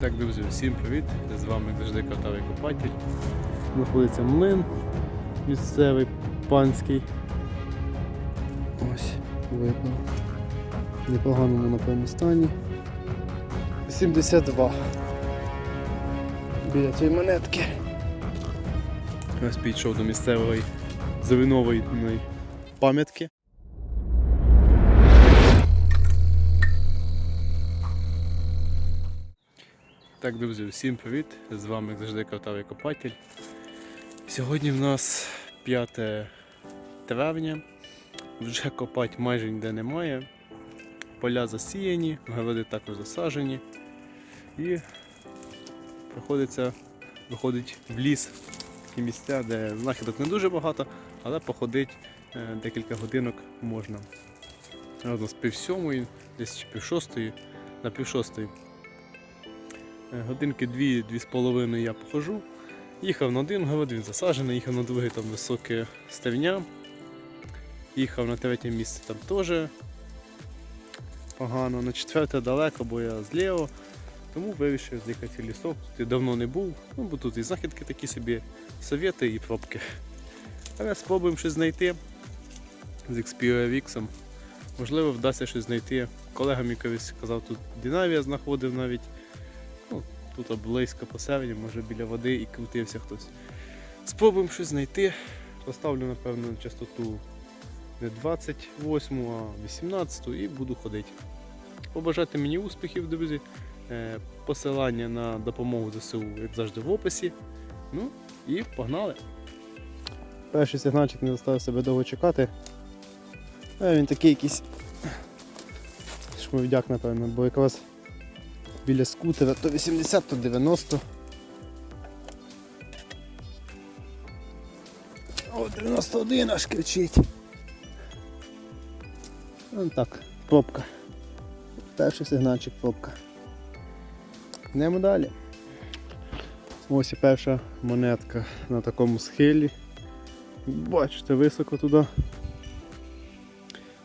Так, друзі, всім привіт! З вами як завжди Картавий Копатель. Знаходиться млин місцевий панський. Ось, випав. В непоганому, напевно, стані. 72. Біля цієї монетки. Ось підійшов до місцевої завинової пам'ятки. Так, друзі, всім привіт! З вами як завжди Картавий Копатель. Сьогодні в нас 5 травня. Вже копати майже ніде немає. Поля засіяні, городи також засаджені. І приходиться виходить в ліс, такі місця, де знахідок не дуже багато, але походити е, декілька годинок можна. Разом з пів сьомої, десь пів шостої, на пів шостої. Е, Годинки дві-дві з половиною я походжу. Їхав на один город, він засаджений, їхав на другий там високе стевня. Їхав на третє місце там теж погано. На четверте далеко, бо я зліво. Тому вирішив з'їхати лісок. Тут я давно не був, ну бо тут і знахідки такі собі, совєти і пробки. Але спробуємо щось знайти з Xperia Vix. Можливо, вдасться щось знайти. Колега мій колись казав, тут Динавія знаходив навіть. Тут близько посередині, може біля води і крутився хтось. Спробуємо щось знайти. Поставлю, напевно, частоту не 28, а 18 і буду ходити. Побажати мені успіхів, друзі. Е, Посилання на допомогу ЗСУ, як завжди, в описі. Ну і погнали. Перший сигнальчик не заставив себе довго чекати. А він такий якийсь шмовдяк, напевно, бо якраз біля скутера то 80, то 90. О, 91 аж кричить. Вон так, пробка. Перший сигнальчик пробка. Йдемо далі. Ось і перша монетка на такому схилі. Бачите, високо туди.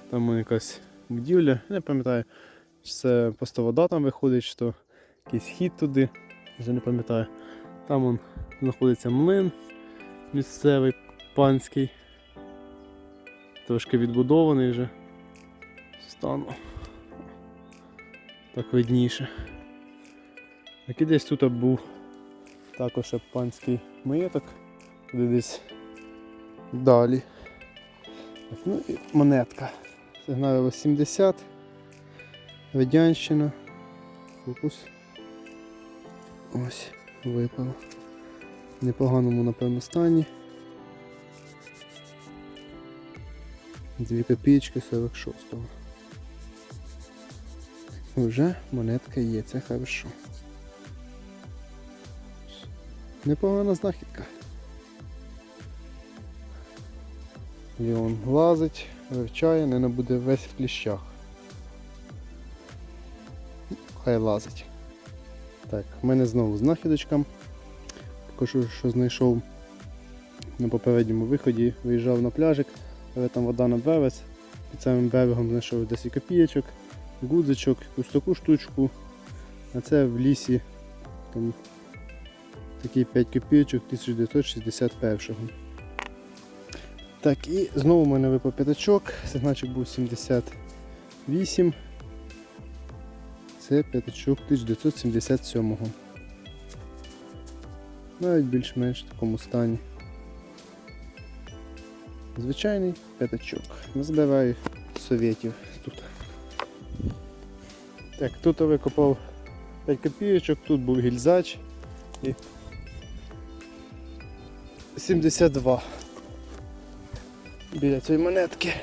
Там якась будівля, не пам'ятаю, чи це просто вода там виходить, чи то якийсь хід туди, вже не пам'ятаю. Там он знаходиться млин місцевий панський. Трошки відбудований вже. Стану. Так видніше. Так і десь тут був також панський маєток, туди десь далі. Так, ну і монетка. Сигнал 80. Радянщина. Фокус. Ось, випало. В непоганому, напевно, стані. Дві копійки 46-го. Вже монетка є, це хорошо. Непогана знахідка. Ліон лазить, вивчає, не буде весь в кліщах. Хай лазить. Так, в мене знову знахідочка. Також що знайшов на попередньому виході, виїжджав на пляжик, але там вода на берег. Під самим берегом знайшов 10 копійочок, гудзичок, якусь таку штучку. А це в лісі там такий 5 копійочок 1961-го. Так, і знову в мене випав п'ятачок, сигнальчик був 78. Це п'ятачок 1977-го. Навіть більш-менш в такому стані. Звичайний п'ятачок. Назбираю совєтів тут. Так, тут я викопав 5 копійочок, тут був гільзач і 72 біля цієї монетки.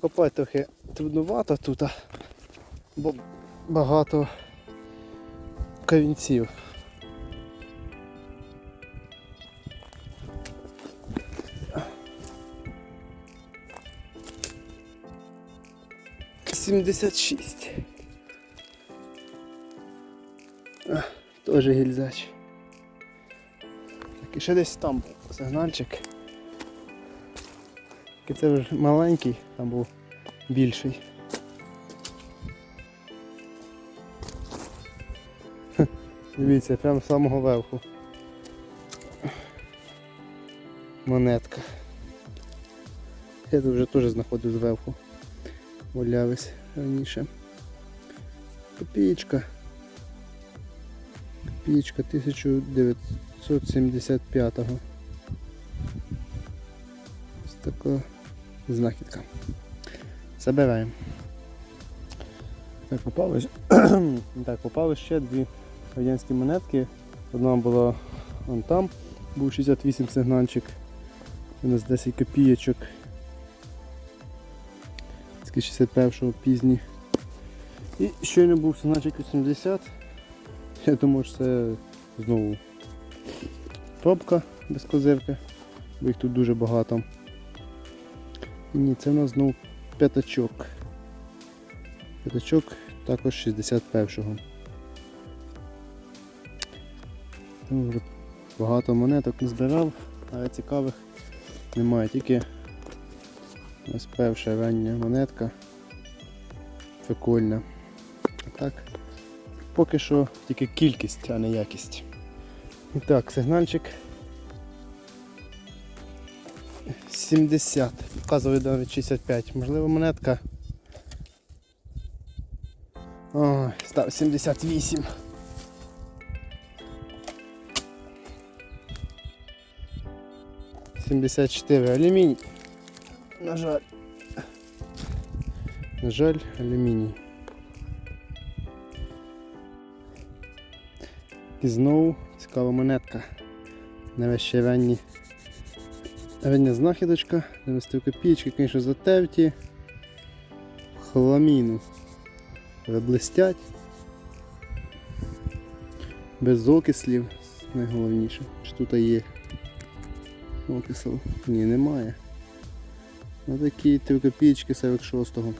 Копати трохи трудновато тут, бо багато камінців. Сімдесят шість. Теж гільзач. Так, і ще десь там сигнальчик. Це вже маленький, там був більший. Дивіться, прямо з самого верху. Монетка. Я тут вже теж знаходив зверху. Валялись раніше. Копієчка. Копієчка 1975-го. Ось така знахідка. Забираємо. Так, попали, так, попали ще дві радянські монетки. Одна була вон там, був 68 сигнальчик. У нас 10 копійочок. З 61-го пізні. І щойно був сигнальчик 80. Я думаю, що це знову пробка без козирки, бо їх тут дуже багато. І ні, це у нас знову п'ятачок. П'ятачок також 61-го. Ну, Багато монеток не збирав, але цікавих немає. Тільки ось перша рання монетка. Прикольна. Так, поки що тільки кількість, а не якість. І так, сигнальчик 70, показує навіть 65. Можливо, монетка. Ой, став 78. Сімдесят чотири алюміній. На жаль. На жаль, алюміній. І знову цікава монетка. Навіть ще Рання знахідочка, 90 копійки, звісно, затерті. Хламіну. Блистять. Без окислів, найголовніше. Чи тут є окисел? Ні, немає. Ось такі 3 копійки 46-го.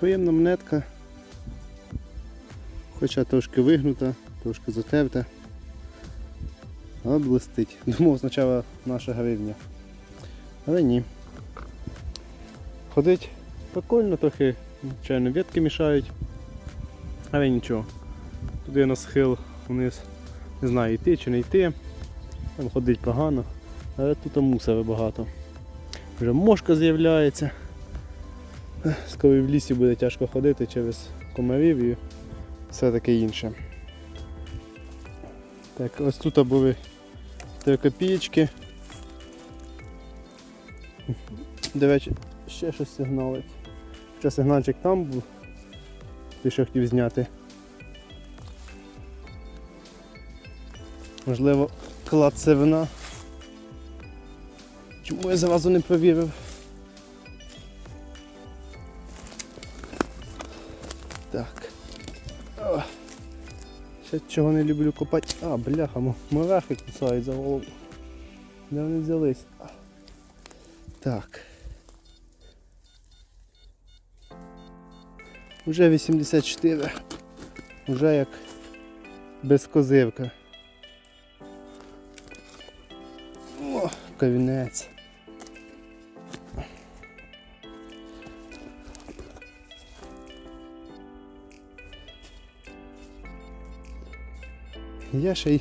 Приємна монетка. Хоча трошки вигнута, трошки затерта. Але блистить. Думав спочатку наша гривня. Але ні. Ходить прикольно, трохи, звичайно, ветки мішають. Але нічого. Туди на схил вниз. Не знаю йти чи не йти. Там ходить погано. Але тут мусора багато. Вже мошка з'являється. Скоро в лісі буде тяжко ходити через комарів і все таке інше. Так, ось тут були 3 копієчки. До ще щось сигналить. Ще сигнальчик там був. Ти що хотів зняти. Можливо, клад сивина. Чому я зразу не провірив? Так. О. Ще чого не люблю копати. А, бляха, мурахи кусають за голову. Де вони взялись? Так. Уже 84. Уже як без козирка. О, камінець. Я ще й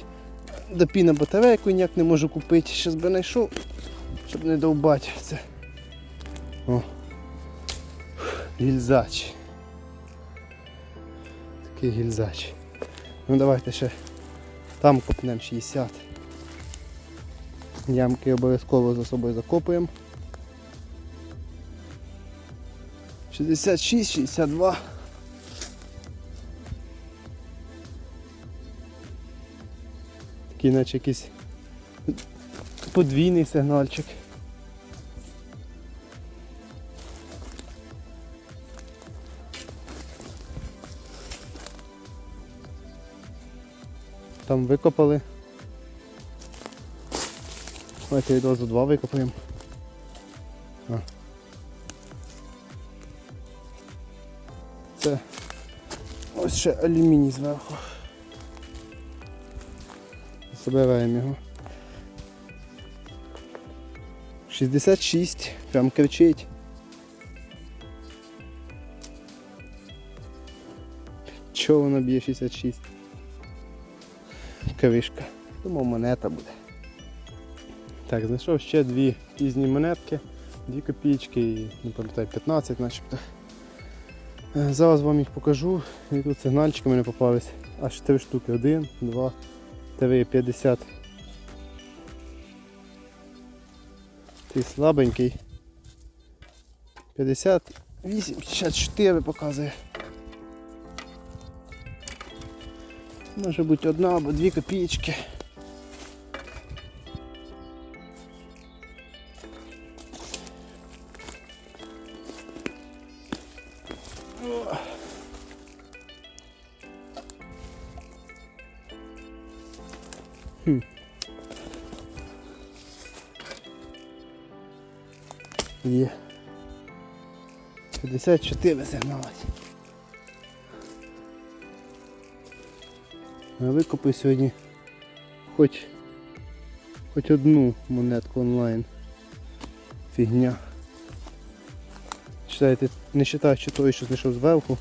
до піна батарейку ніяк не можу купити. Щас би знайшов, щоб не довбати це. О. Гільзач. Такий гільзач. Ну давайте ще там копнемо 60. Ямки обов'язково за собою закопуємо. 66, 62. Такий наче якийсь подвійний сигнальчик. Там викопали. Давайте відразу два викопаємо. Це ось ще алюміній зверху. Забираємо його. 66, прям кричить. Чого воно б'є 66? Кавишка. Думав монета буде. Так, знайшов ще дві пізні монетки, дві копійки і не пам'ятаю 15 начебто. Е, Зараз вам їх покажу. І тут сигнальчики мене попались. Аж три штуки. Один, два, три, 50. Ти слабенький. 58, 54 показує. Може бути одна або дві копійки. Є. 54 сигналить. Я викупив сьогодні хоч, хоч одну монетку онлайн. Фігня. Читайте, не вважаючи той, що знайшов зверху.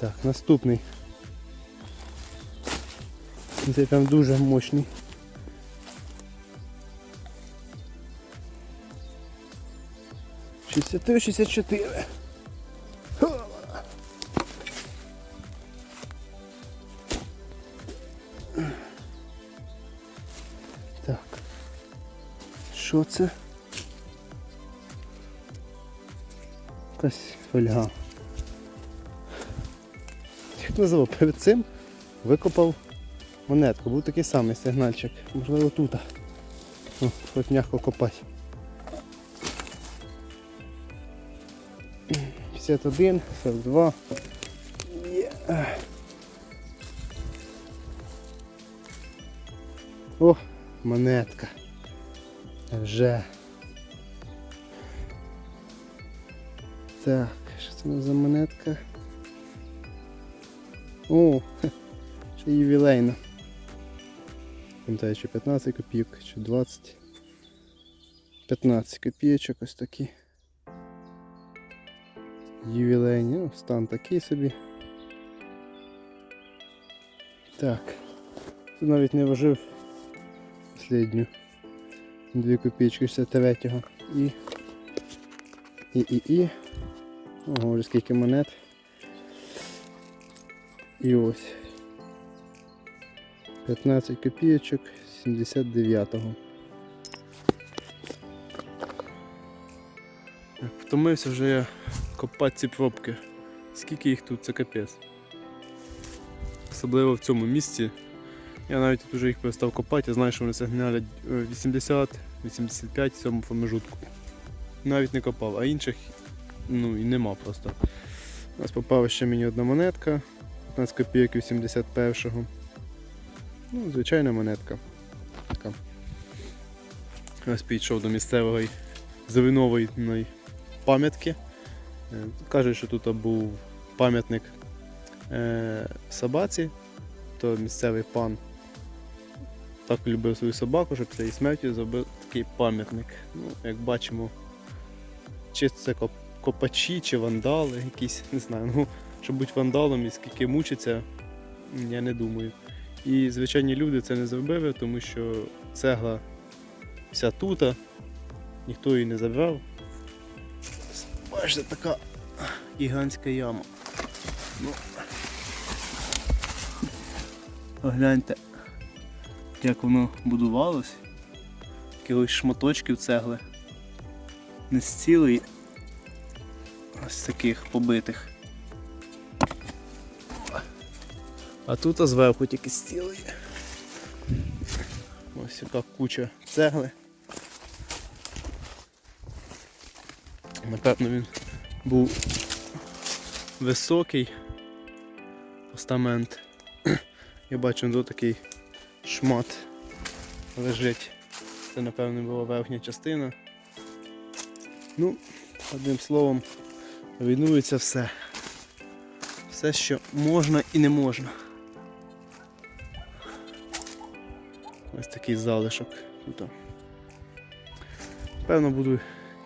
Так, наступний. Цей прям дуже мощний. Шістдесят шістдесят чотири. Так. Що це? Якась фольга. Як назвав? Перед цим викопав монетку. Був такий самий сигнальчик. Можливо тут. О, хоч м'яко копати. 51, 42. Є. О, монетка. Вже. Так, що це за монетка? О, ще ювілейна. Пам'ятаю, чи 15 копійок, чи 20. 15 копійочок ось такі. Ювілейні, ну, стан такий собі. Так. Тут навіть не вважив останню. Дві копійки 63-го. І. І і і. Ого, вже скільки монет. І ось. 15 копійочок 79-го. Втомився вже я копати ці пробки. Скільки їх тут, це капець. Особливо в цьому місці. Я навіть тут вже їх перестав копати, я знаю, що вони сигналять 80-85 в цьому промежутку. Навіть не копав, а інших ну і нема просто. У нас попала ще мені одна монетка, 15 копійок 81-го. Ну, звичайна монетка. Така. Ось підійшов до місцевої завинової пам'ятки. Е, Кажуть, що тут був пам'ятник е, собаці, то місцевий пан так любив свою собаку, що після її смерті зробив такий пам'ятник. Ну, як бачимо, чи це копачі, чи вандали якісь, не знаю. Ну, щоб бути вандалом і скільки мучиться, я не думаю. І звичайні люди це не зробили, тому що цегла вся тута, ніхто її не забрав. Бачите, така гігантська яма. Ну. Погляньте, як воно будувалось. Якихось шматочків цегли. Не з цілої, з таких побитих. А тут зверху тільки з цілої. Ось яка куча цегли. Напевно він був високий постамент. Я бачу, тут такий шмат лежить. Це, напевно, була верхня частина. Ну, одним словом, руйнується все. Все, що можна і не можна. Такий залишок тут. Певно буду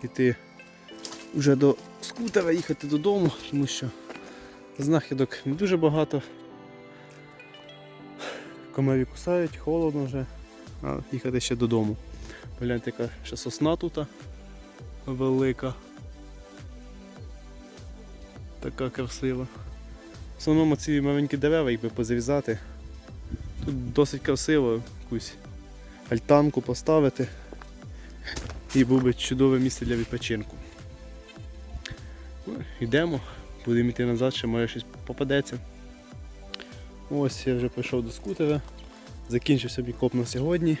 йти вже до скутера, їхати додому, тому що Знахідок не дуже багато. Комарі кусають, холодно вже. А їхати ще додому. Гляньте, яка ще сосна тут велика. Така красива. В основному ці маленькі дерева, їх би позрізати. Тут досить красиво якусь альтанку поставити. І був би чудове місце для відпочинку. Йдемо, будемо йти назад, ще може щось попадеться. Ось я вже прийшов до скутера. Закінчився мій коп на сьогодні.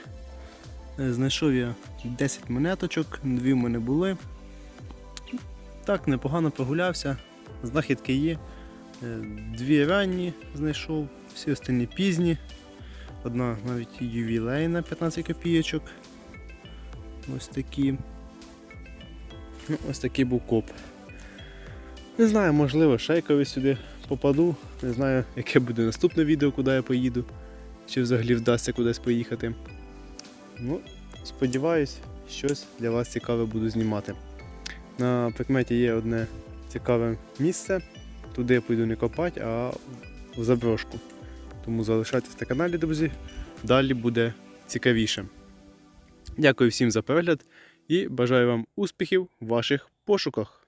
Е, Знайшов я 10 монеточок, дві в мене були. Так, непогано прогулявся. Знахідки є. Е, Дві ранні знайшов, всі останні пізні. Одна навіть ювілейна 15 копійочок. Ось такі. Ну, ось такий був коп. Не знаю, можливо, колись сюди попаду. Не знаю, яке буде наступне відео, куди я поїду. Чи взагалі вдасться кудись поїхати. Ну, сподіваюсь, щось для вас цікаве буду знімати. На прикметі є одне цікаве місце. Туди я пойду не копати, а в заброшку. Тому залишайтесь на каналі, друзі. Далі буде цікавіше. Дякую всім за перегляд і бажаю вам успіхів в ваших пошуках.